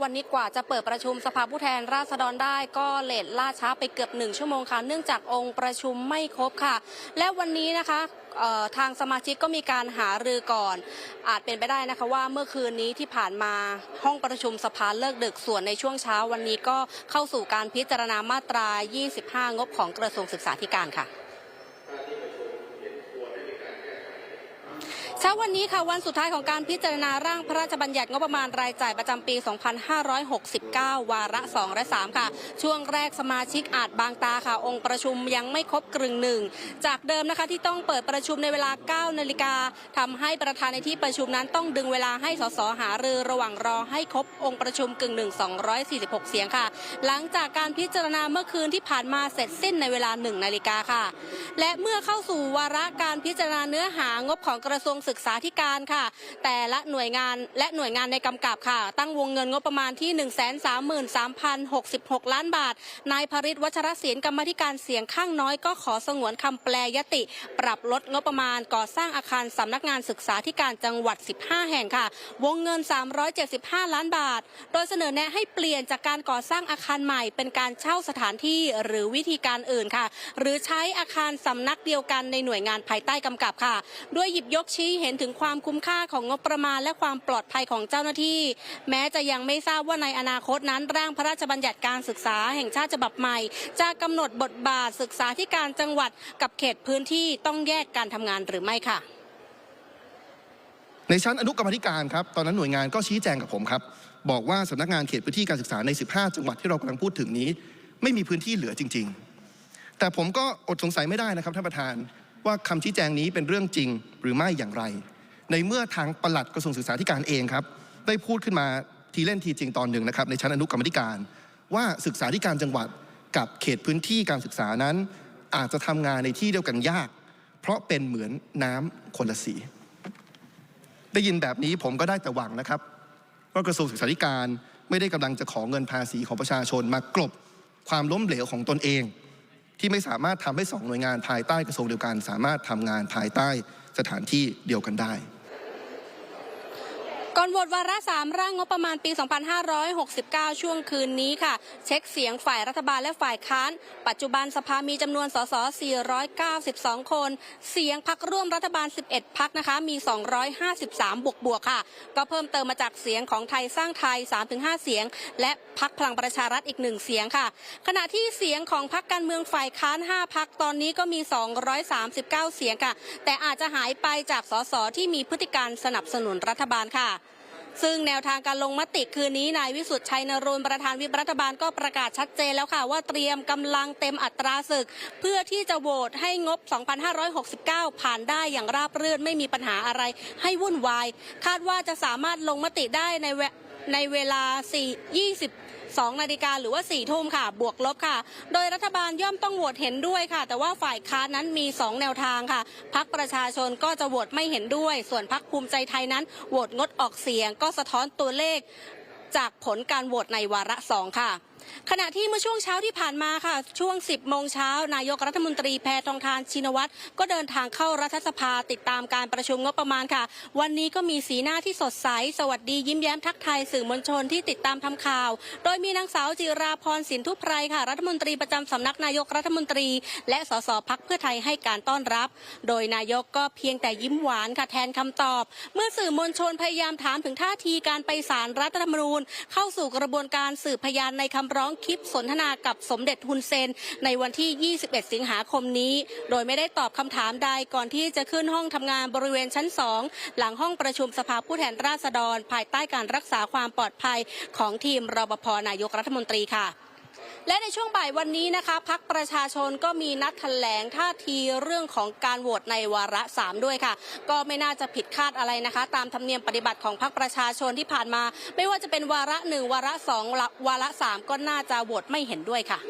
วันนี้กว่าจะเปิดประชุมสภาผู้แทนราษฎรได้ก็เลทล่าช้าไปเกือบหนึ่งชั่วโมงค่ะเนื่องจากองค์ประชุมไม่ครบค่ะ และวันนี้นะคะทางสมาชิกก็มีการหารือก่อน อาจเป็นไปได้นะคะว่าเมื่อคืนนี้ที่ผ่านมาห้องประชุมสภาเลิกดึกส่วนในช่วงเช้าวันนี้ก็เข้าสู่การพิจารณามาตรา 25 งบของกระทรวงศึกษาธิการค่ะ เช้าวันนี้ค่ะวันสุดท้ายของการพิจารณาร่างพระราชบัญญัติงบประมาณรายจ่ายประจำปี 2569 วาระ 2 และ 3 ค่ะ ช่วงแรกสมาชิกอาจบางตาค่ะ องค์ประชุมยังไม่ครบกึ่งหนึ่ง จากเดิมนะคะที่ต้องเปิดประชุมในเวลา 9 นาฬิกาทำให้ประธานในที่ประชุมนั้นต้องดึงเวลาให้สสหารือระหว่างรอให้ครบองค์ประชุมกึ่งหนึ่ง246 เสียงค่ะ หลังจากการพิจารณาเมื่อคืนที่ผ่านมาเสร็จสิ้นในเวลา 1 นาฬิกาค่ะ และเมื่อเข้าสู่วาระการพิจารณาเนื้อหางบของกระทรวงศึกึกษาธิการค่ะ แต่ละหน่วยงานและหน่วยงานในกำกับค่ะ ตั้งวงเงินงบประมาณที่ 133,066 ล้านบาท นายพริศวัชรศิลป์กรรมธิการเสียงข้างน้อยก็ขอสงวนคำแปลยติ ปรับลดงบประมาณก่อสร้างอาคารสำนักงานศึกษาธิการจังหวัด 15 แห่งค่ะ วงเงิน 375 ล้านบาท โดยเสนอแนะให้เปลี่ยนจากการก่อสร้างอาคารใหม่เป็นการเช่าสถานที่หรือวิธีการอื่นค่ะ หรือใช้อาคารสำนักเดียวกันในหน่วยงานภายใต้กำกับค่ะ ด้วยหยิบยกชี้เห็นถึงความคุ้มค่าของงบประมาณ และความปลอดภัยของเจ้าหน้าที่ แม้จะยังไม่ทราบว่าในอนาคตนั้นร่างพระราชบัญญัติการศึกษาแห่งชาติฉบับใหม่ จะกำหนดบทบาทศึกษาที่การจังหวัดกับเขตพื้นที่ต้องแยกการทำงานหรือไม่ค่ะ ในชั้นอนุกรรมธิการครับตอนนั้นหน่วยงานก็ชี้แจงกับผมครับบอกว่าสำนักงานเขตพื้นที่การศึกษาใน 15 จังหวัดที่เรากำลังพูดถึงนี้ ไม่มีพื้นที่เหลือจริง ๆ แต่ผมก็อดสงสัยไม่ได้นะครับท่านประธาน ว่าคำชี้แจงนี้เป็นเรื่องจริงหรือไม่อย่างไร ในเมื่อทางปลัดกระทรวงศึกษาธิการเองครับได้พูดขึ้นมาทีเล่นทีจริงตอนหนึ่งนะครับในชั้นอนุกรรมธิการ ว่าศึกษาธิการจังหวัดกับเขตพื้นที่การศึกษานั้น อาจจะทำงานในที่เดียวกันยาก เพราะเป็นเหมือนน้ำคนละสีได้ยินแบบนี้ผมก็ได้แต่หวังนะครับว่ากระทรวงศึกษาธิการไม่ได้กำลังจะขอเงินภาษีของประชาชนมากลบความล้มเหลวของตนเอง ที่ไม่สามารถทำให้สองหน่วยงานภายใต้กระทรวงเดียวกันสามารถทำงานภายใต้สถานที่เดียวกันได้ ก่อนโหวตวาระสามร่างงบประมาณปี 2569 ช่วงคืนนี้ค่ะ เช็คเสียงฝ่ายรัฐบาลและฝ่ายค้าน ปัจจุบันสภามีจำนวนสส 492 คน เสียงพักร่วมรัฐบาล 11 พักนะคะ มี 253 บวกบวกค่ะ ก็เพิ่มเติมมาจากเสียงของไทยสร้างไทย 3-5 เสียง และพักพลังประชารัฐอีกหนึ่งเสียงค่ะ ขณะที่เสียงของพักการเมืองฝ่ายค้าน 5 พักตอนนี้ก็มี 239 เสียงค่ะ แต่อาจจะหายไปจากสสที่มีพฤติการสนับสนุนรัฐบาลค่ะ ซึ่งแนวทางการลงมติคืนนี้นายวิสุทธิ์ชัยนรุนประธานวิปรัฐบาลก็ประกาศชัดเจนแล้วค่ะ ว่าเตรียมกำลังเต็มอัตราศึก เพื่อที่จะโหวตให้งบ 2569 ผ่านได้อย่างราบรื่นไม่มีปัญหาอะไรให้วุ่นวาย คาดว่าจะสามารถลงมติได้ใน ในเวลา4 22นาฬิกาหรือว่า4ทุ่มค่ะ บวกลบค่ะ โดยรัฐบาลย่อมต้องโหวตเห็นด้วยค่ะ แต่ว่าฝ่ายค้านนั้นมี 2 แนวทางค่ะพักประชาชนก็จะโหวตไม่เห็นด้วย ส่วนพักภูมิใจไทยนั้นโหวตงดออกเสียง ก็สะท้อนตัวเลข จากผลการโหวตในวาระสองค่ะ ขณะที่เมื่อช่วงเช้าที่ผ่านมาค่ะ ช่วง 10 โมงเช้านายกรัฐมนตรีแพทองทานชินวัตรก็เดินทางเข้ารัฐสภาติดตามการประชุมงบประมาณค่ะ วันนี้ก็มีสีหน้าที่สดใส สวัสดียิ้มแย้มทักทายสื่อมวลชนที่ติดตามทำข่าว โดยมีนางสาวจิราพรสินทุพไพรค่ะ รัฐมนตรีประจำสำนักนายกรัฐมนตรี และสสพักเพื่อไทยให้การต้อนรับ โดยนายกก็เพียงแต่ยิ้มหวานค่ะแทนคำตอบ เมื่อสื่อมวลชนพยายามถามถึงท่าทีการไปศาลรัฐธรรมนูญ เข้าสู่กระบวนการสืบพยานในคำร้องคลิปสนทนากับสมเด็จฮุนเซน ในวันที่ 21 สิงหาคมนี้ โดยไม่ได้ตอบคำถามใดก่อนที่จะขึ้นห้องทำงานบริเวณชั้น 2 หลังห้องประชุมสภาผู้แทนราษฎร ภายใต้การรักษาความปลอดภัยของทีมรปภนายกรัฐมนตรีค่ะ และในช่วงบ่ายวันนี้นะคะพักประชาชนก็มีนัดแถลงท่าทีเรื่องของการโหวตในวาระ 3 ด้วยค่ะ ก็ไม่น่าจะผิดคาดอะไรนะคะ ตามธรรมเนียมปฏิบัติของพักประชาชนที่ผ่านมา ไม่ว่าจะเป็นวาระหนึ่งวาระสองวาระสามก็น่าจะโหวตไม่เห็นด้วยค่ะ